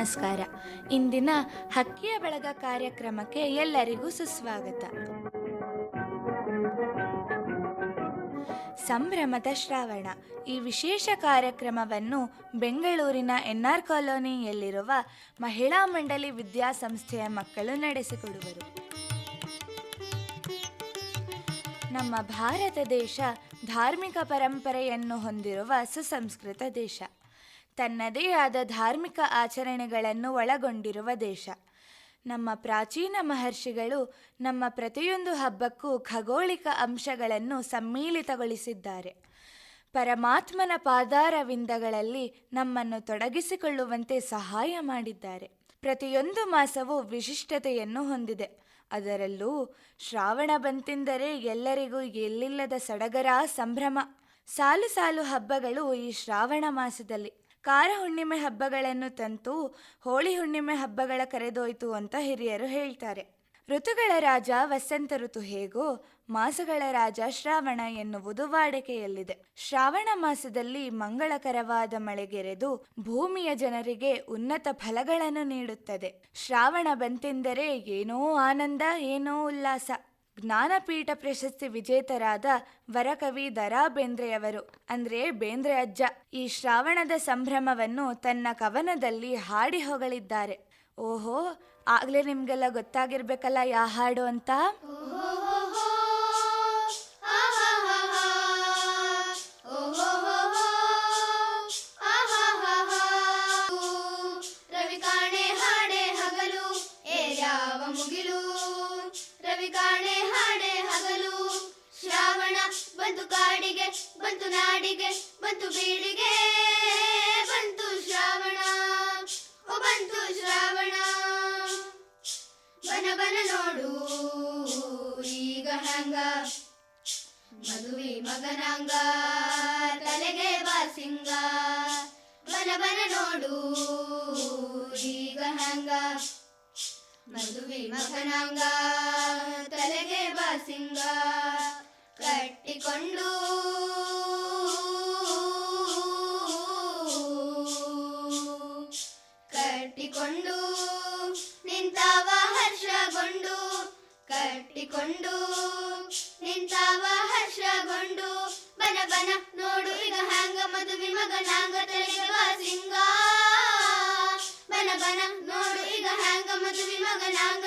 ನಮಸ್ಕಾರ. ಇಂದಿನ ಹಕ್ಕಿಯ ಬಳಗ ಕಾರ್ಯಕ್ರಮಕ್ಕೆ ಎಲ್ಲರಿಗೂ ಸುಸ್ವಾಗತ. ಸಂಭ್ರಮದ ಶ್ರಾವಣ. ಈ ವಿಶೇಷ ಕಾರ್ಯಕ್ರಮವನ್ನು ಬೆಂಗಳೂರಿನ ಎನ್ಆರ್ ಕಾಲೋನಿಯಲ್ಲಿರುವ ಮಹಿಳಾ ಮಂಡಳಿ ವಿದ್ಯಾಸಂಸ್ಥೆಯ ಮಕ್ಕಳು ನಡೆಸಿಕೊಡುವರು. ನಮ್ಮ ಭಾರತ ದೇಶ ಧಾರ್ಮಿಕ ಪರಂಪರೆಯನ್ನು ಹೊಂದಿರುವ ಸುಸಂಸ್ಕೃತ ದೇಶ. ತನ್ನದೇ ಆದ ಧಾರ್ಮಿಕ ಆಚರಣೆಗಳನ್ನು ಒಳಗೊಂಡಿರುವ ದೇಶ. ನಮ್ಮ ಪ್ರಾಚೀನ ಮಹರ್ಷಿಗಳು ನಮ್ಮ ಪ್ರತಿಯೊಂದು ಹಬ್ಬಕ್ಕೂ ಖಗೋಳಿಕ ಅಂಶಗಳನ್ನು ಸಮ್ಮಿಳಿತಗೊಳಿಸಿದ್ದಾರೆ ಪರಮಾತ್ಮನ ಪಾದಾರವಿಂದಗಳಲ್ಲಿ ನಮ್ಮನ್ನು ತೊಡಗಿಸಿಕೊಳ್ಳುವಂತೆ ಸಹಾಯ ಮಾಡಿದ್ದಾರೆ. ಪ್ರತಿಯೊಂದು ಮಾಸವೂ ವಿಶಿಷ್ಟತೆಯನ್ನು ಹೊಂದಿದೆ. ಅದರಲ್ಲೂ ಶ್ರಾವಣ ಬಂತೆಂದರೆ ಎಲ್ಲರಿಗೂ ಎಲ್ಲಿಲ್ಲದ ಸಡಗರ ಸಂಭ್ರಮ. ಸಾಲು ಸಾಲು ಹಬ್ಬಗಳು ಈ ಶ್ರಾವಣ ಮಾಸದಲ್ಲಿ. ಕಾರ ಹುಣ್ಣಿಮೆ ಹಬ್ಬಗಳನ್ನು ತಂತು ಹೋಳಿ ಹುಣ್ಣಿಮೆ ಹಬ್ಬಗಳ ಕರೆದೊಯ್ತು ಅಂತ ಹಿರಿಯರು ಹೇಳ್ತಾರೆ. ಋತುಗಳ ರಾಜ ವಸಂತ ಋತು ಹೇಗೋ ಮಾಸಗಳ ರಾಜ ಶ್ರಾವಣ ಎನ್ನುವುದು ವಾಡಿಕೆಯಲ್ಲಿದೆ. ಶ್ರಾವಣ ಮಾಸದಲ್ಲಿ ಮಂಗಳಕರವಾದ ಮಳೆಗೆರೆದು ಭೂಮಿಯ ಜನರಿಗೆ ಉನ್ನತ ಫಲಗಳನ್ನು ನೀಡುತ್ತದೆ. ಶ್ರಾವಣ ಬಂತೆಂದರೆ ಏನೋ ಆನಂದ, ಏನೋ ಉಲ್ಲಾಸ. ಜ್ಞಾನಪೀಠ ಪ್ರಶಸ್ತಿ ವಿಜೇತರಾದ ವರಕವಿ ದರಾ ಬೇಂದ್ರೆಯವರು ಅಂದ್ರೆ ಬೇಂದ್ರೆ ಅಜ್ಜ, ಈ ಶ್ರಾವಣದ ಸಂಭ್ರಮವನ್ನು ತನ್ನ ಕವನದಲ್ಲಿ ಹಾಡಿ ಹೊಗಳಿದ್ದಾರೆ. ಓಹೋ, ಆಗ್ಲೇ ನಿಮ್ಗೆಲ್ಲ ಗೊತ್ತಾಗಿರ್ಬೇಕಲ್ಲ ಯಾ ಹಾಡು ಅಂತ? ಬಂತು ಕಾಡಿಗೆ, ಬಂತು ನಾಡಿಗೆ, ಬಂತು ಬೀಡಿಗೆ, ಬಂತು ಶ್ರಾವಣ, ಓ ಬಂತು ಶ್ರಾವಣ. ಬನ ಬನ ನೋಡು, ಈಗ ಹಂಗ. ಮದುವೆ ಮಗನಾಂಗ, ತಲೆಗೆ ಬಾಸಿಂಗ ಬನ ಬನ ನೋಡು, ಈಗ ಹಂಗ. ಮದುವೆ ಮಗನಾಂಗ, ತಲೆಗೆ ಬಾಸಿಂಗ ಕಟ್ಟಿಕೊಂಡು. ಕಟ್ಟಿಕೊಂಡು. ನಿಂತವ ಹರ್ಷಗೊಂಡು. ಕಟ್ಟಿಕೊಂಡು. ನಿಂತವ ಹರ್ಷಗೊಂಡು. ಬನ ಬನ ನೋಡು, ಈಗ ಹ್ಯಾಂಗ ಮದುವೆ ಮಗನಾಂಗ ತಲೆಗೆ ಸಿಂಗ. ಬನ ಬನ ನೋಡು, ಈಗ ಹ್ಯಾಂಗ ಮದುವೆ ಮಗನಾಂಗ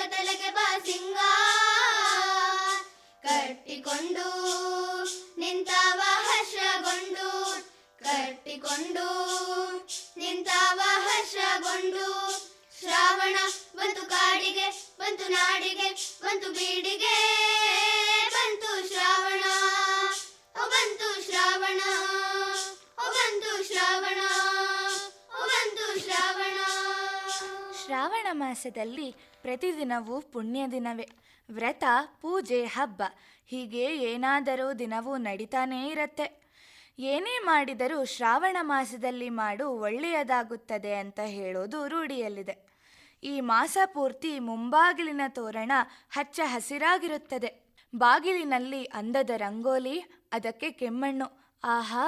ಕಟ್ಟಿಕೊಂಡು ನಿಂತಾವ ಹರ್ಷಗೊಂಡು ಕಟ್ಟಿಕೊಂಡು ನಿಂತಾವ ಹರ್ಷಗೊಂಡು ಶ್ರಾವಣ ಬಂತು ಕಾಡಿಗೆ, ಬಂತು ನಾಡಿಗೆ, ಬಂತು ಬೀಡಿಗೆ. ಬಂತು ಶ್ರಾವಣ, ಓ ಬಂತು ಶ್ರಾವಣ, ಓ ಬಂತು ಶ್ರಾವಣ, ಓ ಬಂತು ಶ್ರಾವಣ. ಶ್ರಾವಣ ಮಾಸದಲ್ಲಿ ಪ್ರತಿದಿನವೂ ಪುಣ್ಯ ದಿನವೇ. ವ್ರತ, ಪೂಜೆ, ಹಬ್ಬ. ಹೀಗೆ ಏನಾದರೂ ದಿನವೂ ನಡೀತಾನೇ ಇರತ್ತೆ. ಏನೇ ಮಾಡಿದರೂ ಶ್ರಾವಣ ಮಾಸದಲ್ಲಿ ಮಾಡು ಒಳ್ಳೆಯದಾಗುತ್ತದೆ ಅಂತ ಹೇಳೋದು ರೂಢಿಯಲ್ಲಿದೆ. ಈ ಮಾಸ ಪೂರ್ತಿ ಮುಂಬಾಗಿಲಿನ ತೋರಣ ಹಚ್ಚ ಹಸಿರಾಗಿರುತ್ತದೆ. ಬಾಗಿಲಿನಲ್ಲಿ ಅಂದದ ರಂಗೋಲಿ, ಅದಕ್ಕೆ ಕೆಮ್ಮಣ್ಣು. ಆಹಾ,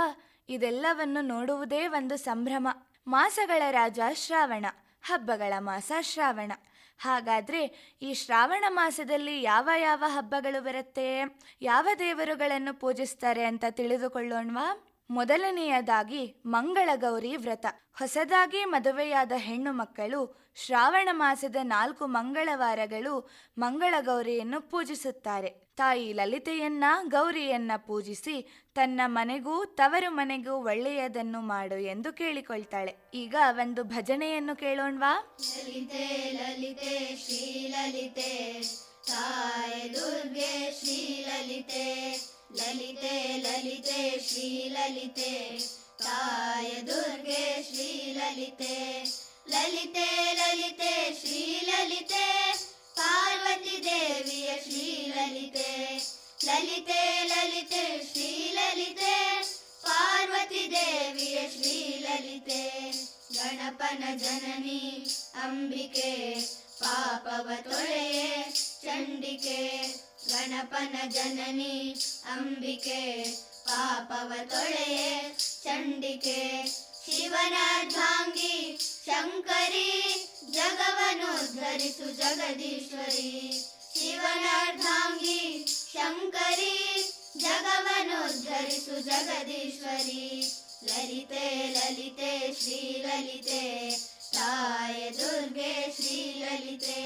ಇದೆಲ್ಲವನ್ನು ನೋಡುವುದೇ ಒಂದು ಸಂಭ್ರಮ. ಮಾಸಗಳ ರಾಜ ಶ್ರಾವಣ, ಹಬ್ಬಗಳ ಮಾಸ ಶ್ರಾವಣ. ಹಾಗಾದ್ರೆ ಈ ಶ್ರಾವಣ ಮಾಸದಲ್ಲಿ ಯಾವ ಯಾವ ಹಬ್ಬಗಳು ಬರುತ್ತೆ? ಯಾವ ದೇವರುಗಳನ್ನು ಪೂಜಿಸ್ತಾರೆ ಅಂತ ತಿಳಿದುಕೊಳ್ಳೋಣವಾ? ಮೊದಲನೆಯದಾಗಿ ಮಂಗಳಗೌರಿ ವ್ರತ. ಹೊಸದಾಗಿ ಮದುವೆಯಾದ ಹೆಣ್ಣು ಮಕ್ಕಳು ಶ್ರಾವಣ ಮಾಸದ ನಾಲ್ಕು ಮಂಗಳವಾರಗಳು ಮಂಗಳಗೌರಿಯನ್ನು ಪೂಜಿಸುತ್ತಾರೆ. ತಾಯಿ ಲಲಿತೆಯನ್ನ ಗೌರಿಯನ್ನ ಪೂಜಿಸಿ ತನ್ನ ಮನೆಗೂ ತವರು ಮನೆಗೂ ಒಳ್ಳೆಯದನ್ನು ಮಾಡು ಎಂದು ಕೇಳಿಕೊಳ್ತಾಳೆ. ಈಗ ಒಂದು ಭಜನೆಯನ್ನು ಕೇಳೋಣ್ವಾ? ಲಲಿತೆ ಲಲಿತೆ, ಶ್ರೀ ಲಲಿತೆ, ತಾಯ ದುರ್ಗೆ, ಶ್ರೀ ಲಲಿತೆ ಲಲಿತೆ ಲಲಿತೆ, ಶ್ರೀ ಲಲಿತೆ, ತಾಯ ದುರ್ಗೆ, ಶ್ರೀ ಲಲಿತೆ ಲಲಿತೆ ಲಲಿತೆ, ಶ್ರೀ ಲಲಿತೆ ಪಾರ್ವತಿ ದೇವಿಯ ಶ್ರೀ ಲಲಿತೆ ಲಲಿತೆ ಲಲಿತೆ ಶ್ರೀ ಲಲಿತೆ ಪಾರ್ವತಿ ದೇವಿಯ ಶ್ರೀ ಲಲಿತೆ ಗಣಪನ ಜನನಿ, ಅಂಬಿಕೆ, ಪಾಪವ ತೊಳೆಯೇ, ಚಂಡಿಕೆ, ಗಣಪನ ಜನನಿ, ಅಂಬಿಕೆ, ಪಾಪವ ತೊಳೆಯೇ, ಚಂಡಿಕೆ ಶಿವನ ಧಾಂಗಿ ಶಂಕರಿ ಜಗವನುದ್ಧರಿಸು ಜಗದೀಶ್ವರಿ ಶಿವನಾರ್ಧಾಂಗಿ ಶಂಕರಿ ಜಗವನುದ್ಧರಿಸು ಜಗದೀಶ್ವರಿ ಲಲಿತೆ ಲಲಿತೆ ಶ್ರೀ ಲಲಿತೆ ತಾಯ ದುರ್ಗೆ ಶ್ರೀ ಲಲಿತೆ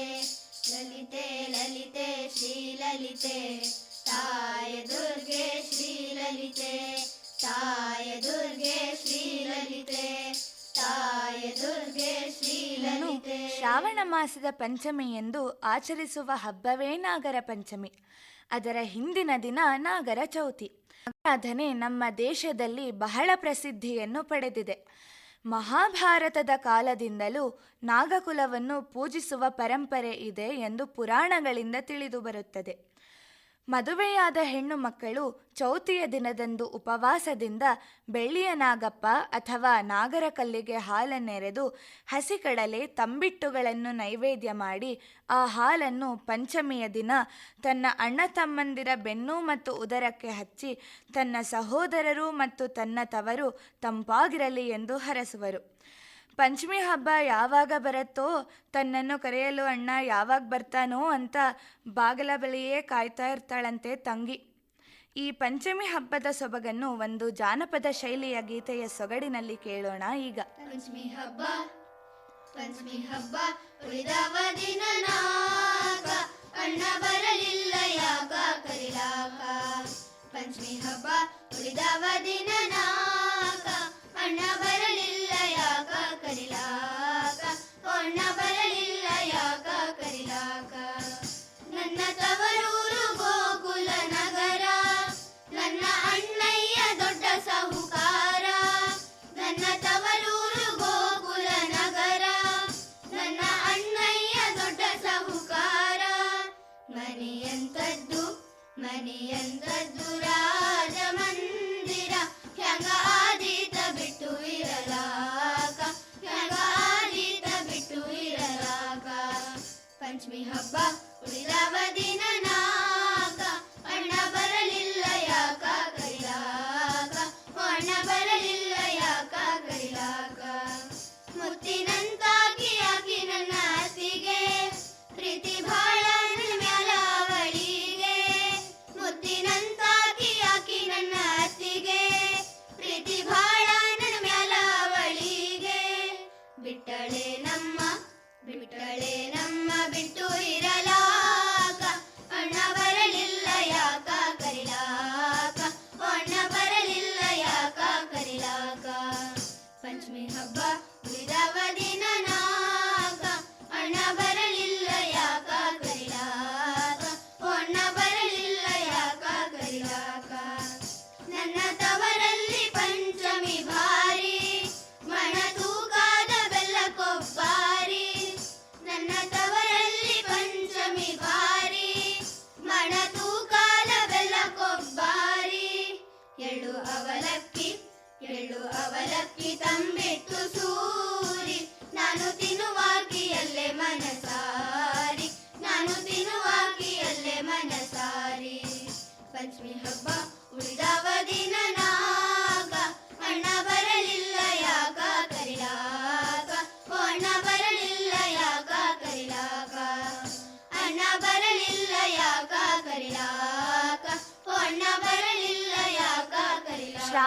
ಲಲಿತೆ ಲಲಿತೆ ಶ್ರೀ ಲಲಿತೆ ತಾಯ ದುರ್ಗೆ ಶ್ರೀ ಶ್ರಾವಣ ಮಾಸದ ಪಂಚಮಿ ಎಂದು ಆಚರಿಸುವ ಹಬ್ಬವೇ ನಾಗರ ಪಂಚಮಿ. ಅದರ ಹಿಂದಿನ ದಿನ ನಾಗರ ಚೌತಿ. ಆರಾಧನೆ ನಮ್ಮ ದೇಶದಲ್ಲಿ ಬಹಳ ಪ್ರಸಿದ್ಧಿಯನ್ನು ಪಡೆದಿದೆ. ಮಹಾಭಾರತದ ಕಾಲದಿಂದಲೂ ನಾಗಕುಲವನ್ನು ಪೂಜಿಸುವ ಪರಂಪರೆ ಇದೆ ಎಂದು ಪುರಾಣಗಳಿಂದ ತಿಳಿದು ಬರುತ್ತದೆ. ಮದುವೆಯಾದ ಹೆಣ್ಣು ಮಕ್ಕಳು ಚೌತಿಯ ದಿನದಂದು ಉಪವಾಸದಿಂದ ಬೆಳ್ಳಿಯ ನಾಗಪ್ಪ ಅಥವಾ ನಾಗರ ಕಲ್ಲಿಗೆ ಹಾಲನ್ನೆರೆದು ಹಸಿಕಡಲೆ, ತಂಬಿಟ್ಟುಗಳನ್ನು ನೈವೇದ್ಯ ಮಾಡಿ ಆ ಹಾಲನ್ನು ಪಂಚಮಿಯ ದಿನ ತನ್ನ ಅಣ್ಣ ತಮ್ಮಂದಿರ ಬೆನ್ನು ಮತ್ತು ಉದರಕ್ಕೆ ಹಚ್ಚಿ ತನ್ನ ಸಹೋದರರು ಮತ್ತು ತನ್ನ ತವರು ತಂಪಾಗಿರಲಿ ಎಂದು ಹರಸುವರು. ಪಂಚಮಿ ಹಬ್ಬ ಯಾವಾಗ ಬರುತ್ತೋ ತನ್ನನ್ನು ಕರೆಯಲು ಅಣ್ಣ ಯಾವಾಗ ಬರ್ತಾನೋ ಅಂತ ಬಾಗಲ ಬಳಿಯೇ ಕಾಯ್ತಾ ಇರ್ತಾಳಂತೆ ತಂಗಿ. ಈ ಪಂಚಮಿ ಹಬ್ಬದ ಸೊಬಗನ್ನು ಒಂದು ಜಾನಪದ ಶೈಲಿಯ ಗೀತೆಯ ಸೊಗಡಿನಲ್ಲಿ ಕೇಳೋಣ ಈಗ. ಪಂಚಮಿ ಹಬ್ಬ ಉಳಿದವ ದಿನ ಅಣ್ಣ ಬರಲಿಲ್ಲ ಯಾಕ ಕರಿಲಾಕ ಪಂಚಮಿ ಹಬ್ಬ, ಉಳಿದವ ದಿನ ಅಣ್ಣ ಬರಲಿಲ್ಲ ಯಾಕ ಕರಿಲಾಕ ಅಣ್ಣ ಹಬ್ಬ ಉಳಿದವ ದಿನ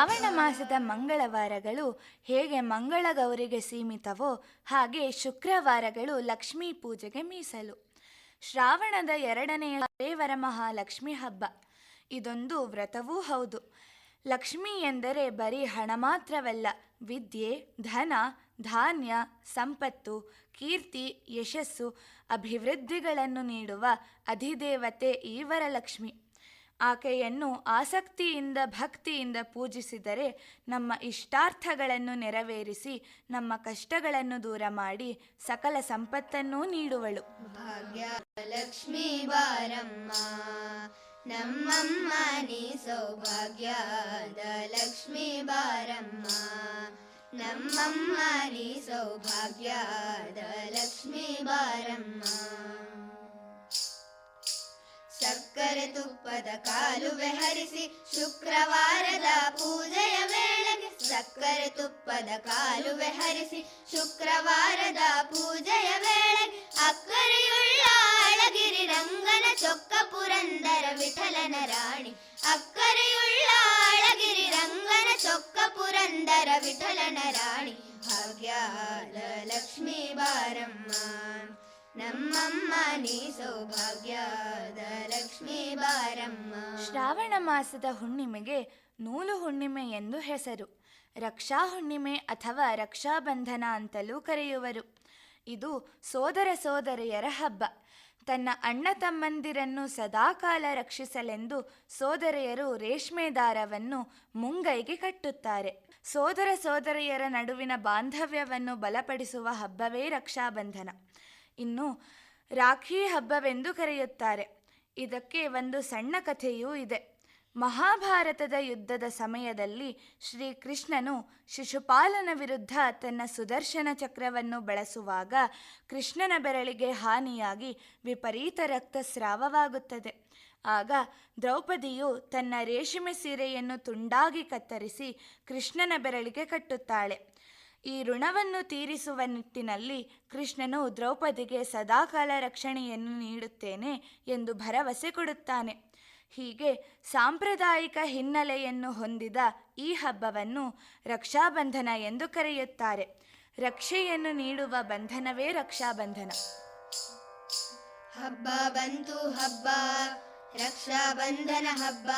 ಶ್ರಾವಣ ಮಾಸದ ಮಂಗಳವಾರಗಳು ಹೇಗೆ ಮಂಗಳ ಗೌರಿಗೆ ಸೀಮಿತವೋ ಹಾಗೆ ಶುಕ್ರವಾರಗಳು ಲಕ್ಷ್ಮೀ ಪೂಜೆಗೆ ಮೀಸಲು. ಶ್ರಾವಣದ ಎರಡನೆಯ ದೇವರ ಮಹಾಲಕ್ಷ್ಮಿ ಹಬ್ಬ. ಇದೊಂದು ವ್ರತವೂ ಹೌದು. ಲಕ್ಷ್ಮಿ ಎಂದರೆ ಬರೀ ಹಣ ಮಾತ್ರವಲ್ಲ, ವಿದ್ಯೆ, ಧನ, ಧಾನ್ಯ, ಸಂಪತ್ತು, ಕೀರ್ತಿ, ಯಶಸ್ಸು, ಅಭಿವೃದ್ಧಿಗಳನ್ನು ನೀಡುವ ಅಧಿದೇವತೆ ಈ ವರಲಕ್ಷ್ಮಿ ಆಕೆಯನ್ನು ಆಸಕ್ತಿಯಿಂದ, ಭಕ್ತಿಯಿಂದ ಪೂಜಿಸಿದರೆ ನಮ್ಮ ಇಷ್ಟಾರ್ಥಗಳನ್ನು ನೆರವೇರಿಸಿ, ನಮ್ಮ ಕಷ್ಟಗಳನ್ನು ದೂರ ಮಾಡಿ ಸಕಲ ಸಂಪತ್ತನ್ನೂ ನೀಡುವಳು. ಭಾಗ್ಯ ಲಕ್ಷ್ಮೀ ಬಾರಮ್ಮ ನಮ್ಮಮ್ಮನಿ ಸೌಭಾಗ್ಯದ ಲಕ್ಷ್ಮೀ ಬಾರಮ್ಮ ನಮ್ಮಮ್ಮನಿ ಸೌಭಾಗ್ಯದ ಲಕ್ಷ್ಮೀ ಬಾರಮ್ಮ ಸಕ್ಕರೆ ತುಪ್ಪದ ಕಾಲುವೆ ಹರಿಸಿ ಶುಕ್ರವಾರದ ಪೂಜೆಯ ವೇಳೆಗೆ ಸಕ್ಕರೆ ತುಪ್ಪದ ಕಾಲುವೆ ಹರಿಸಿ ಶುಕ್ರವಾರದ ಪೂಜೆಯ ವೇಳೆ ಅಕ್ಕರೆಯುಳ್ಳ ಅಳಗಿರಿ ರಂಗನ ಚೊಕ್ಕ ಪುರಂದರ ವಿಠಲನ ರಾಣಿ. ಅಕ್ಕರೆಯುಳ್ಳ ಅಳಗಿರಿ ರಂಗನ ಚೊಕ್ಕ ಪುರಂದರ ವಿಠಲನ ರಾಣಿ. ಭಾಗ್ಯದ ಲಕ್ಷ್ಮೀ ಬಾರಮ್ಮ ನಮ್ಮಮ್ಮ ನೀ ಸೌಭಾಗ್ಯದ ಲಕ್ಷ್ಮೀ ಬಾರಮ್ಮ. ಶ್ರಾವಣ ಮಾಸದ ಹುಣ್ಣಿಮೆಗೆ ನೂಲು ಹುಣ್ಣಿಮೆ ಎಂದು ಹೆಸರು. ರಕ್ಷಾ ಹುಣ್ಣಿಮೆ ಅಥವಾ ರಕ್ಷಾಬಂಧನ ಅಂತಲೂ ಕರೆಯುವರು. ಇದು ಸೋದರ ಸೋದರಿಯರ ಹಬ್ಬ. ತನ್ನ ಅಣ್ಣ ತಮ್ಮಂದಿರನ್ನು ಸದಾಕಾಲ ರಕ್ಷಿಸಲೆಂದು ಸೋದರಿಯರು ರೇಷ್ಮೆ ದಾರವನ್ನು ಮುಂಗೈಗೆ ಕಟ್ಟುತ್ತಾರೆ. ಸೋದರ ಸೋದರಿಯರ ನಡುವಿನ ಬಾಂಧವ್ಯವನ್ನು ಬಲಪಡಿಸುವ ಹಬ್ಬವೇ ರಕ್ಷಾಬಂಧನ ಇನ್ನು ರಾಖಿ ಹಬ್ಬವೆಂದು ಕರೆಯುತ್ತಾರೆ. ಇದಕ್ಕೆ ಒಂದು ಸಣ್ಣ ಕಥೆಯೂ ಇದೆ. ಮಹಾಭಾರತದ ಯುದ್ಧದ ಸಮಯದಲ್ಲಿ ಶ್ರೀಕೃಷ್ಣನು ಶಿಶುಪಾಲನ ವಿರುದ್ಧ ತನ್ನ ಸುದರ್ಶನ ಚಕ್ರವನ್ನು ಬಳಸುವಾಗ ಕೃಷ್ಣನ ಬೆರಳಿಗೆ ಹಾನಿಯಾಗಿ ವಿಪರೀತ ರಕ್ತಸ್ರಾವವಾಗುತ್ತದೆ. ಆಗ ದ್ರೌಪದಿಯು ತನ್ನ ರೇಷ್ಮೆ ಸೀರೆಯನ್ನು ತುಂಡಾಗಿ ಕತ್ತರಿಸಿ ಕೃಷ್ಣನ ಬೆರಳಿಗೆ ಕಟ್ಟುತ್ತಾಳೆ. ಈ ಋಣವನ್ನು ತೀರಿಸುವ ನಿಟ್ಟಿನಲ್ಲಿ ಕೃಷ್ಣನು ದ್ರೌಪದಿಗೆ ಸದಾಕಾಲ ರಕ್ಷಣೆಯನ್ನು ನೀಡುತ್ತೇನೆ ಎಂದು ಭರವಸೆ ಕೊಡುತ್ತಾನೆ. ಹೀಗೆ ಸಾಂಪ್ರದಾಯಿಕ ಹಿನ್ನೆಲೆಯನ್ನು ಹೊಂದಿದ ಈ ಹಬ್ಬವನ್ನು ರಕ್ಷಾಬಂಧನ ಎಂದು ಕರೆಯುತ್ತಾರೆ. ರಕ್ಷೆಯನ್ನು ನೀಡುವ ಬಂಧನವೇ ರಕ್ಷಾಬಂಧನ. ಹಬ್ಬ ಬಂತು ಹಬ್ಬ ರಕ್ಷಾ ಬಂಧನ ಹಬ್ಬ,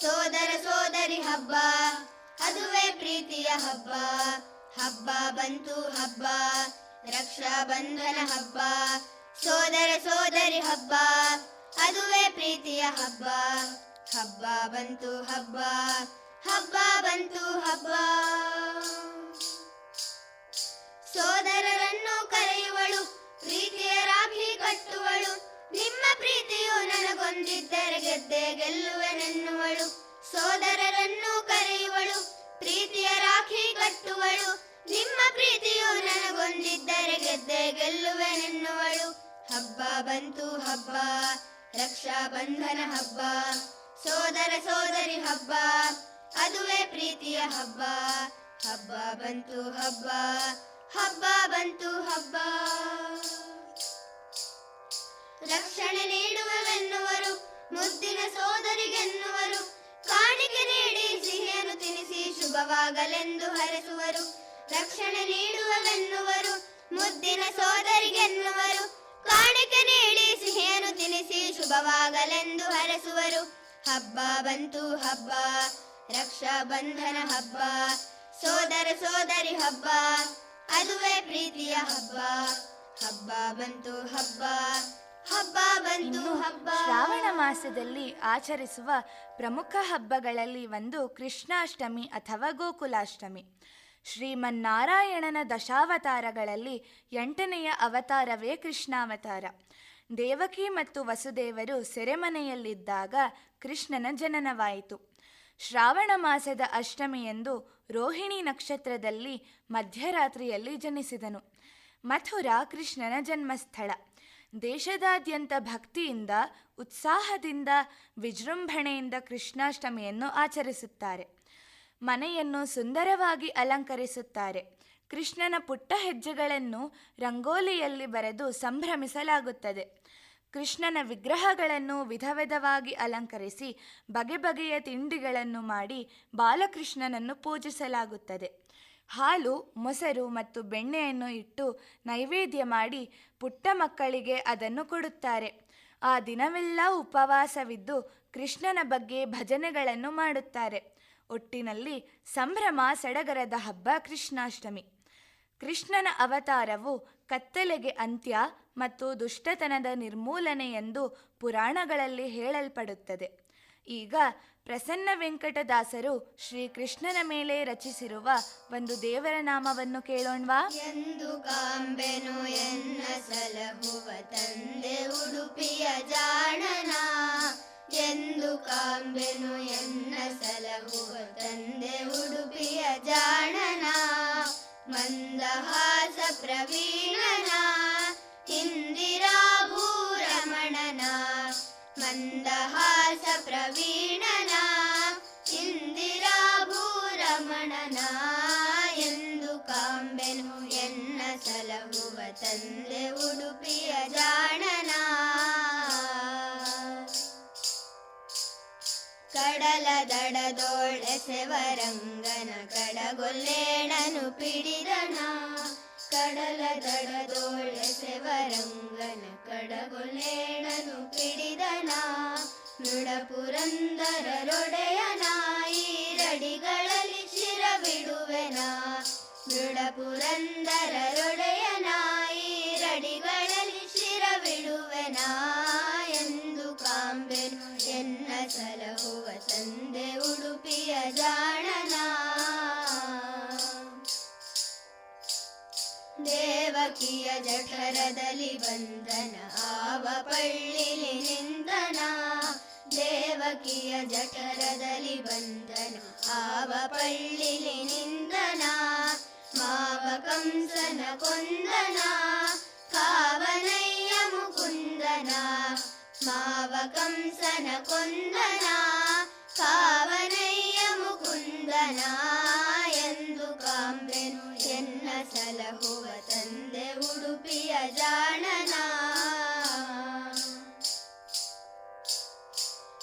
ಸೋದರ ಸೋದರಿ ಹಬ್ಬ, ಅದುವೇ ಪ್ರೀತಿಯ ಹಬ್ಬ. ಹಬ್ಬ ಬಂತು ಹಬ್ಬ, ರಕ್ಷಾ ಬಂಧನ ಹಬ್ಬ, ಸೋದರ ಸೋದರಿ ಹಬ್ಬ, ಅದುವೇ ಪ್ರೀತಿಯ ಹಬ್ಬ. ಹಬ್ಬ ಬಂತು ಹಬ್ಬ ಹಬ್ಬ ಬಂತು ಹಬ್ಬ. ಸೋದರರನ್ನು ಕರೆಯುವಳು, ಪ್ರೀತಿಯ ರಾಖಿ ಕಟ್ಟುವಳು, ನಿಮ್ಮ ಪ್ರೀತಿಯು ನನಗೊಂದಿದ್ದರೆ ಗೆದ್ದೆ ಗೆಲ್ಲುವೆನೆನ್ನುವಳು. ಸೋದರರನ್ನು ಕರೆಯುವಳು, ಪ್ರೀತಿಯ ರಾಖಿ ಕಟ್ಟುವಳು ನಿಮ್ಮ ಪ್ರೀತಿಯು ನನಗೊಂದಿದ್ದರೆ ಗೆದ್ದೆ ಗೆಲ್ಲುವೆನೆನ್ನುವಳು. ಹಬ್ಬ ಬಂತು ಹಬ್ಬ ರಕ್ಷಾ ಬಂಧನ ಹಬ್ಬ, ಸೋದರ ಸೋದರಿ ಹಬ್ಬ, ಅದುವೇ ಪ್ರೀತಿಯ ಹಬ್ಬ. ಹಬ್ಬ ಬಂತು ಹಬ್ಬ ಹಬ್ಬ ಬಂತು ಹಬ್ಬ. ರಕ್ಷಣೆ ನೀಡುವವೆನ್ನುವರು, ಮುದ್ದಿನ ಸೋದರಿಗೆನ್ನುವರು. ಕಾಣಿಕೆ ನೀಡಿ ಸಿಹಿಯನ್ನು ತಿನಿಸಿ ಶುಭವಾಗಲೆಂದು ಹರಸುವರು. ರಕ್ಷಣೆ ನೀಡುವವೆನ್ನುವರು ಮುದ್ದಿನ ಸೋದರಿಗೆನ್ನುವರು. ಕಾಣಿಕೆ ನೀಡಿ ಸಿಹಿಯನ್ನು ತಿನಿಸಿ ಶುಭವಾಗಲೆಂದು ಹರಸುವರು. ಹಬ್ಬ ಬಂತು ಹಬ್ಬ ರಕ್ಷಾ ಬಂಧನ ಹಬ್ಬ ಸೋದರ ಸೋದರಿ ಹಬ್ಬ ಅದುವೇ ಪ್ರೀತಿಯ ಹಬ್ಬ. ಹಬ್ಬ ಬಂತು ಹಬ್ಬ ಹಬ್ಬ ಬಂತು ಹಬ್ಬ. ಶ್ರಾವಣ ಮಾಸದಲ್ಲಿ ಆಚರಿಸುವ ಪ್ರಮುಖ ಹಬ್ಬಗಳಲ್ಲಿ ಒಂದು ಕೃಷ್ಣಾಷ್ಟಮಿ ಅಥವಾ ಗೋಕುಲಾಷ್ಟಮಿ. ಶ್ರೀಮನ್ನಾರಾಯಣನ ದಶಾವತಾರಗಳಲ್ಲಿ ಎಂಟನೆಯ ಅವತಾರವೇ ಕೃಷ್ಣಾವತಾರ. ದೇವಕಿ ಮತ್ತು ವಸುದೇವರು ಸೆರೆಮನೆಯಲ್ಲಿದ್ದಾಗ ಕೃಷ್ಣನ ಜನನವಾಯಿತು. ಶ್ರಾವಣ ಮಾಸದ ಅಷ್ಟಮಿಯಂದು ರೋಹಿಣಿ ನಕ್ಷತ್ರದಲ್ಲಿ ಮಧ್ಯರಾತ್ರಿಯಲ್ಲಿ ಜನಿಸಿದನು. ಮಥುರಾ ಕೃಷ್ಣನ ಜನ್ಮಸ್ಥಳ. ದೇಶದಾದ್ಯಂತ ಭಕ್ತಿಯಿಂದ, ಉತ್ಸಾಹದಿಂದ, ವಿಜೃಂಭಣೆಯಿಂದ ಕೃಷ್ಣಾಷ್ಟಮಿಯನ್ನು ಆಚರಿಸುತ್ತಾರೆ. ಮನೆಯನ್ನು ಸುಂದರವಾಗಿ ಅಲಂಕರಿಸುತ್ತಾರೆ. ಕೃಷ್ಣನ ಪುಟ್ಟ ಹೆಜ್ಜೆಗಳನ್ನು ರಂಗೋಲಿಯಲ್ಲಿ ಬರೆದು ಸಂಭ್ರಮಿಸಲಾಗುತ್ತದೆ. ಕೃಷ್ಣನ ವಿಗ್ರಹಗಳನ್ನು ವಿಧ ವಿಧವಾಗಿ ಅಲಂಕರಿಸಿ ಬಗೆ ಬಗೆಯ ತಿಂಡಿಗಳನ್ನು ಮಾಡಿ ಬಾಲಕೃಷ್ಣನನ್ನು ಪೂಜಿಸಲಾಗುತ್ತದೆ. ಹಾಲು, ಮೊಸರು ಮತ್ತು ಬೆಣ್ಣೆಯನ್ನು ಇಟ್ಟು ನೈವೇದ್ಯ ಮಾಡಿ ಪುಟ್ಟ ಮಕ್ಕಳಿಗೆ ಅದನ್ನು ಕೊಡುತ್ತಾರೆ. ಆ ದಿನವೆಲ್ಲ ಉಪವಾಸವಿದ್ದು ಕೃಷ್ಣನ ಬಗ್ಗೆ ಭಜನೆಗಳನ್ನು ಮಾಡುತ್ತಾರೆ. ಒಟ್ಟಿನಲ್ಲಿ ಸಂಭ್ರಮ ಸಡಗರದ ಹಬ್ಬ ಕೃಷ್ಣಾಷ್ಟಮಿ. ಕೃಷ್ಣನ ಅವತಾರವು ಕತ್ತಲೆಗೆ ಅಂತ್ಯ ಮತ್ತು ದುಷ್ಟತನದ ನಿರ್ಮೂಲನೆ ಎಂದು ಪುರಾಣಗಳಲ್ಲಿ ಹೇಳಲ್ಪಡುತ್ತದೆ. ಈಗ ಪ್ರಸನ್ನ ವೆಂಕಟದಾಸರು ಶ್ರೀಕೃಷ್ಣನ ಮೇಲೆ ರಚಿಸಿರುವ ಒಂದು ದೇವರ ನಾಮವನ್ನು ಕೇಳೋಣ್ವಾ? ಎಂದು ಕಾಂಬೆನು ಎನ್ನ ಸಲಹುವ ತಂದೆ ಉಡುಪಿಯ ಜಾಣನ. ಎಂದು ಕಾಂಬೆನು ಎನ್ನ ಸಲಹುವ ತಂದೆ ಉಡುಪಿಯ ಜಾಣನ ಮಂದಹಾಸ ಪ್ರವೀಣನ ಇಂದಿರಾಭೂರಮಣನ ಮಂದಹಾಸ ಪ್ರವೀಣನ ಕಡಲ ದಡದೋಳೆಸೆವರಂಗನ ಕಡಗೊಲ್ಲೇಣನು ಪಿಡಿದನ. ಕಡಲ ದಡದೋಳೆಸೆವರಂಗನ ಕಡಗೊಲ್ಲೇಣನು ಪಿಡಿದನ. ನುಡಪುರಂದರರೊಡೆಯನ ಈರಡಿಗಳಲ್ಲಿ ಶಿರವಿಡುವೆನ ಮೃಡ ತಂದೆ ಉಡುಪಿಯ ಜಾಣನ. ದೇವಕಿಯ ಜಠರದಲ್ಲಿ ಬಂಧನ, ಆವ ಪಳ್ಳಿಲಿ ನಿಂದನ. ದೇವಕಿಯ ಜಠರದಲ್ಲಿ ಬಂಧನ, ಆವ ಪಳ್ಳಿಲಿ ನಿಂದನ. ಮಾವ ಕಂಸನ ಕೊಂದನ, ಕಾವನಯ್ಯ ಮುಕುಂದನ. ಮಾವ ಕಂಸನ ಕೊಂದನ. ಕಾವನಯ್ಯ ಮುಕುಂದನ ಎಂದು ಕಾಂಬೆನು ಎನ್ನ ಸಲಹುವ ತಂದೆ ಉಡುಪಿಯ ಜಾಣನ.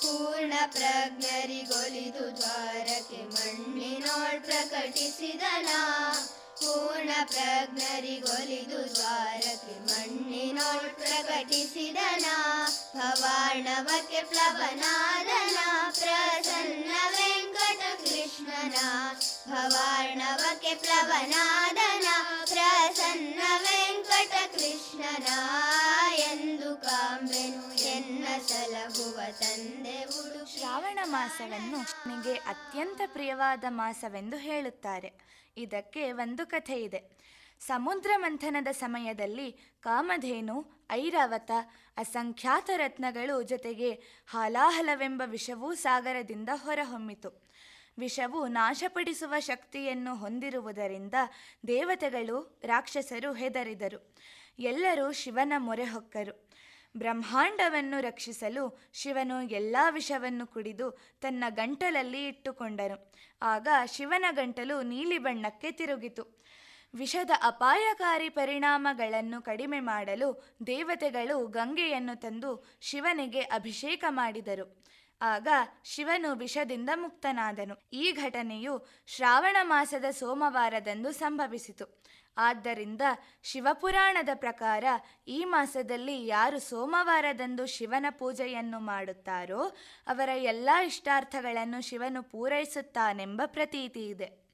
ಪೂರ್ಣ ಪ್ರಜ್ಞರಿಗೊಲಿದು ದ್ವಾರಕ್ಕೆ ಮಣ್ಣಿನೋಳ್ ಪ್ರಕಟಿಸಿದನ. ಪೂರ್ಣ ಪ್ರಜ್ಞರಿಗೊಲಿದು ದ್ವಾರಕ್ಕೆ ಮಣ್ಣಿನೋಳ್ ಪ್ರಕಟಿಸಿದನ. ಭವಾರ್ಣವಕ್ಕೆ ಪ್ಲವನಾದನ ಭವಾರ್ಣವಕ್ಕೆ ಪ್ಲವನಾದನ ಪ್ರಸನ್ನ ವೆಂಕಟ ಕೃಷ್ಣನ ಎಂದು ಕಾಂಬೆನು ಎನ್ನ ಸಲಹುವ ತಂದೆ ಉಡು ಶ್ರಾವಣ ಮಾಸವನ್ನು ನಿಮಗೆ ಅತ್ಯಂತ ಪ್ರಿಯವಾದ ಮಾಸವೆಂದು ಹೇಳುತ್ತಾರೆ. ಇದಕ್ಕೆ ಒಂದು ಕಥೆ ಇದೆ. ಸಮುದ್ರ ಮಂಥನದ ಸಮಯದಲ್ಲಿ ಕಾಮಧೇನು, ಐರಾವತ, ಅಸಂಖ್ಯಾತ ರತ್ನಗಳು ಜೊತೆಗೆ ಹಾಲಾಹಲವೆಂಬ ವಿಷವೂ ಸಾಗರದಿಂದ ಹೊರಹೊಮ್ಮಿತು. ವಿಷವು ನಾಶಪಡಿಸುವ ಶಕ್ತಿಯನ್ನು ಹೊಂದಿರುವುದರಿಂದ ದೇವತೆಗಳು ರಾಕ್ಷಸರು ಹೆದರಿದರು. ಎಲ್ಲರೂ ಶಿವನ ಮೊರೆ ಹೊಕ್ಕರು. ಬ್ರಹ್ಮಾಂಡವನ್ನು ರಕ್ಷಿಸಲು ಶಿವನು ಎಲ್ಲ ವಿಷವನ್ನು ಕುಡಿದು ತನ್ನ ಗಂಟಲಲ್ಲಿ ಇಟ್ಟುಕೊಂಡನು. ಆಗ ಶಿವನ ಗಂಟಲು ನೀಲಿ ಬಣ್ಣಕ್ಕೆ ತಿರುಗಿತು. ವಿಷದ ಅಪಾಯಕಾರಿ ಪರಿಣಾಮಗಳನ್ನು ಕಡಿಮೆ ಮಾಡಲು ದೇವತೆಗಳು ಗಂಗೆಯನ್ನು ತಂದು ಶಿವನಿಗೆ ಅಭಿಷೇಕ ಮಾಡಿದರು. ಆಗ ಶಿವನು ವಿಷದಿಂದ ಮುಕ್ತನಾದನು. ಈ ಘಟನೆಯು ಶ್ರಾವಣ ಮಾಸದ ಸೋಮವಾರದಂದು ಸಂಭವಿಸಿತು. ಆದ್ದರಿಂದ ಶಿವಪುರಾಣದ ಪ್ರಕಾರ ಈ ಮಾಸದಲ್ಲಿ ಯಾರು ಸೋಮವಾರದಂದು ಶಿವನ ಪೂಜೆಯನ್ನು ಮಾಡುತ್ತಾರೋ ಅವರ ಎಲ್ಲ ಇಷ್ಟಾರ್ಥಗಳನ್ನು ಶಿವನು ಪೂರೈಸುತ್ತಾನೆಂಬ ಪ್ರತೀತಿ ಇದೆ.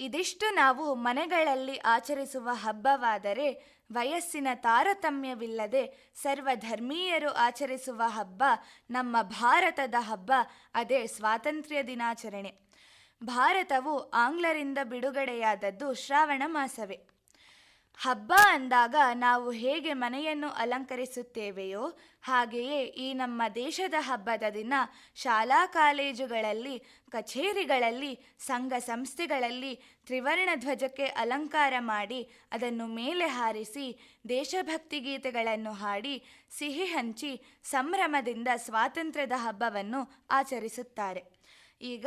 ಇದಿಷ್ಟು ನಾವು ಮನೆಗಳಲ್ಲಿ ಆಚರಿಸುವ ಹಬ್ಬವಾದರೆ ವಯಸ್ಸಿನ ತಾರತಮ್ಯವಿಲ್ಲದೆ ಸರ್ವಧರ್ಮೀಯರು ಆಚರಿಸುವ ಹಬ್ಬ ನಮ್ಮ ಭಾರತದ ಹಬ್ಬ, ಅದೇ ಸ್ವಾತಂತ್ರ್ಯ ದಿನಾಚರಣೆ. ಭಾರತವು ಆಂಗ್ಲರಿಂದ ಬಿಡುಗಡೆಯಾದದ್ದು ಶ್ರಾವಣ ಮಾಸವೇ. ಹಬ್ಬ ಅಂದಾಗ ನಾವು ಹೇಗೆ ಮನೆಯನ್ನು ಅಲಂಕರಿಸುತ್ತೇವೆಯೋ ಹಾಗೆಯೇ ಈ ನಮ್ಮ ದೇಶದ ಹಬ್ಬದ ದಿನ ಶಾಲಾ ಕಾಲೇಜುಗಳಲ್ಲಿ, ಕಚೇರಿಗಳಲ್ಲಿ, ಸಂಘ ಸಂಸ್ಥೆಗಳಲ್ಲಿ ತ್ರಿವರ್ಣ ಧ್ವಜಕ್ಕೆ ಅಲಂಕಾರ ಮಾಡಿ ಅದನ್ನು ಮೇಲೆ ಹಾರಿಸಿ ದೇಶಭಕ್ತಿ ಗೀತೆಗಳನ್ನು ಹಾಡಿ ಸಿಹಿ ಹಂಚಿ ಸಂಭ್ರಮದಿಂದ ಸ್ವಾತಂತ್ರ್ಯದ ಹಬ್ಬವನ್ನು ಆಚರಿಸುತ್ತಾರೆ. ಈಗ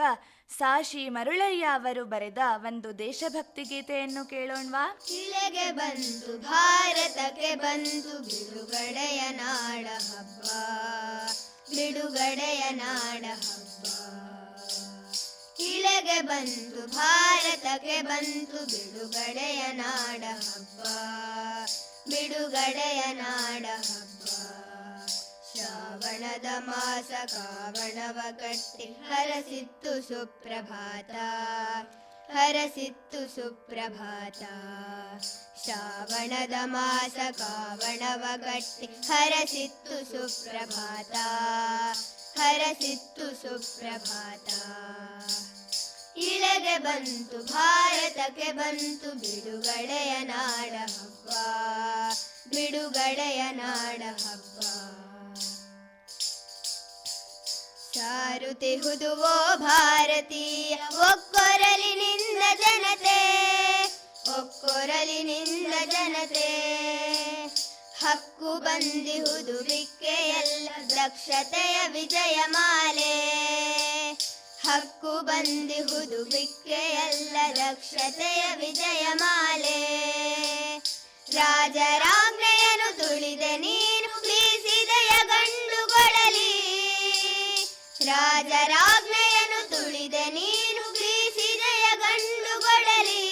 ಸಾಶಿ ಮರುಳಯ್ಯ ಅವರು ಬರೆದ ಒಂದು ದೇಶಭಕ್ತಿ ಗೀತೆಯನ್ನು ಕೇಳೋಣವಾ? ಇಳೆಗೆ ಬಂತು, ಭಾರತಕ್ಕೆ ಬಂತು, ಬಿಡುಗಡೆಯ ನಾಡ ಹಬ್ಬ. ಬಿಡುಗಡೆಯ ನಾಡ ಹಬ್ಬ. ಇಳೆಗೆ ಬಂತು, ಭಾರತಕ್ಕೆ ಬಂತು, ಬಿಡುಗಡೆಯ ನಾಡ ಹಬ್ಬ. ಬಿಡುಗಡೆಯ ನಾಡ ಹಬ್ಬ. ಶ್ರಾವಣದ ಮಾಸ ಕಾವಣವ ಕಟ್ಟಿ ಹರಸಿತ್ತು ಸುಪ್ರಭಾತ ಹರಸಿತ್ತು ಸುಪ್ರಭಾತ. ಶ್ರಾವಣದ ಮಾಸ ಕಾವಣವ ಕಟ್ಟಿ ಹರಸಿತ್ತು ಸುಪ್ರಭಾತ ಹರಸಿತ್ತು ಸುಪ್ರಭಾತ. ಇಳೆಗೆ ಬಂತು ಭಾರತಕ್ಕೆ ಬಂತು ಬಿಡುಗಡೆಯ ನಾಡ ಹಬ್ಬ ಬಿಡುಗಡೆಯ ನಾಡ ಹಬ್ಬ ಸಾರುತಿಹುದುವೋ ಭಾರತೀಯ ಒಕ್ಕೊರಲಿನಿಂದ ಜನತೆ ಒಕ್ಕೊರಲಿನಿಂದ ಜನತೆ. ಹಕ್ಕು ಬಂದಿಹುದು ಬಿಕ್ಕೆಯಲ್ಲ ದಕ್ಷತೆಯ ವಿಜಯ ಮಾಲೆ. ಹಕ್ಕು ಬಂದಿಹುದು ಬಿಕ್ಕೆಯಲ್ಲ ದಕ್ಷತೆಯ ವಿಜಯ ಮಾಲೆ. ರಾಜರಾಜ್ಞೆಯನ್ನು ತುಳಿದೆ ನೀನು ರಾಜರಾಜ್ಞೆಯನ್ನು ತುಳಿದೆ ನೀನು ಗ್ರೀಸಿದೆಯ ಗಂಡುಗೊಡಲಿ.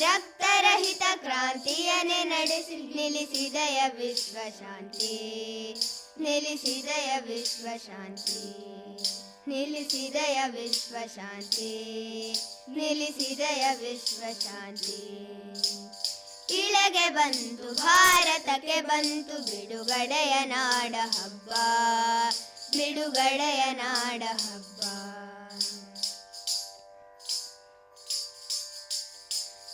ರಕ್ತರಹಿತ ಕ್ರಾಂತಿಯನ್ನೇ ನಡೆಸಿ, ನಿಲ್ಲಿಸಿದೆಯ ವಿಶ್ವ ಶಾಂತಿ ನಿಲ್ಲಿಸಿದೆಯ ವಿಶ್ವ ಶಾಂತಿ ನಿಲ್ಲಿಸಿದೆಯ ವಿಶ್ವ ಶಾಂತಿ ನಿಲ್ಲಿಸಿದೆಯ ವಿಶ್ವ ಶಾಂತಿ ಇಳೆಗೆ ಬಂತು ಭಾರತಕ್ಕೆ ಬಂತು ಬಿಡುಗಡೆಯ ನಾಡ ಹಬ್ಬ ಬಿಡುಗಡೆಯ ನಾಡ ಹಬ್ಬ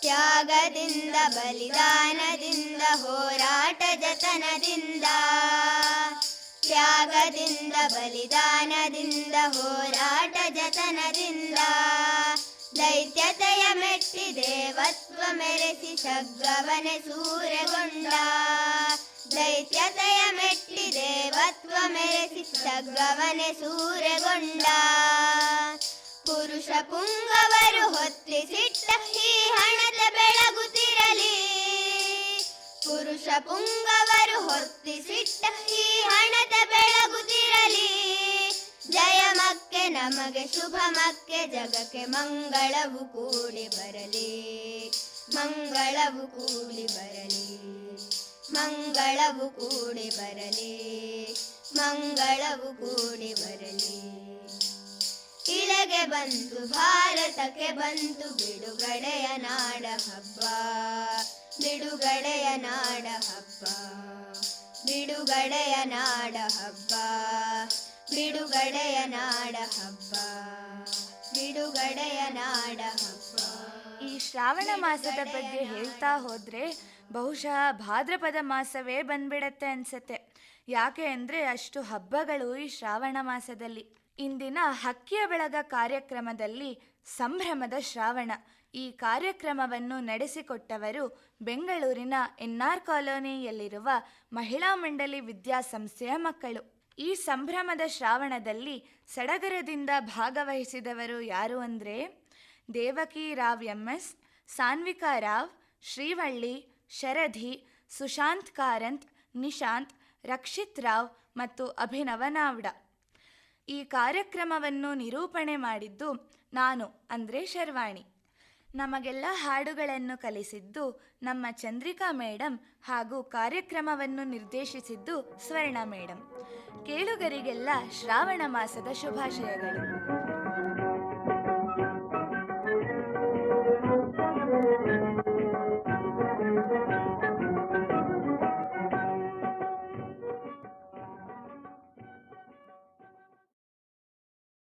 ತ್ಯಾಗದಿಂದ, ಬಲಿದಾನದಿಂದ, ಹೋರಾಟ ಜತನದಿಂದ, ತ್ಯಾಗದಿಂದ, ಬಲಿದಾನದಿಂದ, ಹೋರಾಟ ಜತನದಿಂದ, ದೈತ್ಯತೆಯ ಮೆಟ್ಟಿ ದೇವತ್ವ ಮೆರೆಸಿ ಸಗ್ಗವನೆ ಸೂರೆಗೊಂಡ, ದೈತ್ಯತೆಯ ದೇವತ್ವ ಮೆರೆಸಿ ಸಗ್ಗವನೆ ಸೂರೆಗೊಂಡ. ಪುರುಷ ಪುಂಗವರು ಹೊತ್ತಿಸಿಟ್ಟ ಈ ಹಣದ ಬೆಳಗುತ್ತಿರಲಿ. ಪುರುಷ ಪುಂಗವರು ಹೊತ್ತಿಸಿಟ್ಟ ಈ ಹಣದ ಬೆಳಗುತ್ತಿರಲಿ. ಜಯ ಮಕ್ಕೆ ನಮಗೆ, ಶುಭ ಮಕ್ಕೆ, ಜಗಕ್ಕೆ ಮಂಗಳವು ಕೂಡಿ ಬರಲಿ. ಮಂಗಳವು ಕೂಡಿ ಬರಲಿ. ಮಂಗಳವು ಕೂಡಿ ಬರಲಿ, ಮಂಗಳವು ಕೂಡಿ ಬರಲಿ. ಇಳಗೆ ಬಂತು ಭಾರತಕ್ಕೆ ಬಂತು ಬಿಡುಗಡೆಯ ನಾಡ ಹಬ್ಬ, ಬಿಡುಗಡೆಯ ನಾಡ ಹಬ್ಬ, ಬಿಡುಗಡೆಯ ನಾಡ ಹಬ್ಬ, ಬಿಡುಗಡೆಯ ನಾಡ ಹಬ್ಬ, ಬಿಡುಗಡೆಯ ನಾಡ ಹಬ್ಬ. ಈ ಶ್ರಾವಣ ಮಾಸದ ಬಗ್ಗೆ ಹೇಳ್ತಾ ಹೋದ್ರೆ ಬಹುಶಃ ಭಾದ್ರಪದ ಮಾಸವೇ ಬಂದ್ಬಿಡತ್ತೆ ಅನ್ಸತ್ತೆ. ಯಾಕೆ ಅಂದರೆ ಅಷ್ಟು ಹಬ್ಬಗಳು ಈ ಶ್ರಾವಣ ಮಾಸದಲ್ಲಿ. ಇಂದಿನ ಹಕ್ಕಿಯ ಬೆಳಗ ಕಾರ್ಯಕ್ರಮದಲ್ಲಿ ಸಂಭ್ರಮದ ಶ್ರಾವಣ. ಈ ಕಾರ್ಯಕ್ರಮವನ್ನು ನಡೆಸಿಕೊಟ್ಟವರು ಬೆಂಗಳೂರಿನ ಎನ್ಆರ್ ಕಾಲೋನಿಯಲ್ಲಿರುವ ಮಹಿಳಾ ಮಂಡಳಿ ವಿದ್ಯಾಸಂಸ್ಥೆಯ ಮಕ್ಕಳು. ಈ ಸಂಭ್ರಮದ ಶ್ರಾವಣದಲ್ಲಿ ಸಡಗರದಿಂದ ಭಾಗವಹಿಸಿದವರು ಯಾರು ಅಂದರೆ ದೇವಕಿ ರಾವ್ ಎಂ ಎಸ್, ಸಾನ್ವಿಕಾ ರಾವ್, ಶ್ರೀವಳ್ಳಿ ಶರಧಿ, ಸುಶಾಂತ್ ಕಾರಂತ್, ನಿಶಾಂತ್, ರಕ್ಷಿತ್ ರಾವ್ ಮತ್ತು ಅಭಿನವ ನಾವ್ಡ. ಈ ಕಾರ್ಯಕ್ರಮವನ್ನು ನಿರೂಪಣೆ ಮಾಡಿದ್ದು ನಾನು, ಅಂದರೆ ಶರ್ವಾಣಿ. ನಮಗೆಲ್ಲ ಹಾಡುಗಳನ್ನು ಕಲಿಸಿದ್ದು ನಮ್ಮ ಚಂದ್ರಿಕಾ ಮೇಡಮ್ ಹಾಗೂ ಕಾರ್ಯಕ್ರಮವನ್ನು ನಿರ್ದೇಶಿಸಿದ್ದು ಸ್ವರ್ಣ ಮೇಡಮ್ ಕೇಳುಗರಿಗೆಲ್ಲ ಶ್ರಾವಣ ಮಾಸದ ಶುಭಾಶಯಗಳು.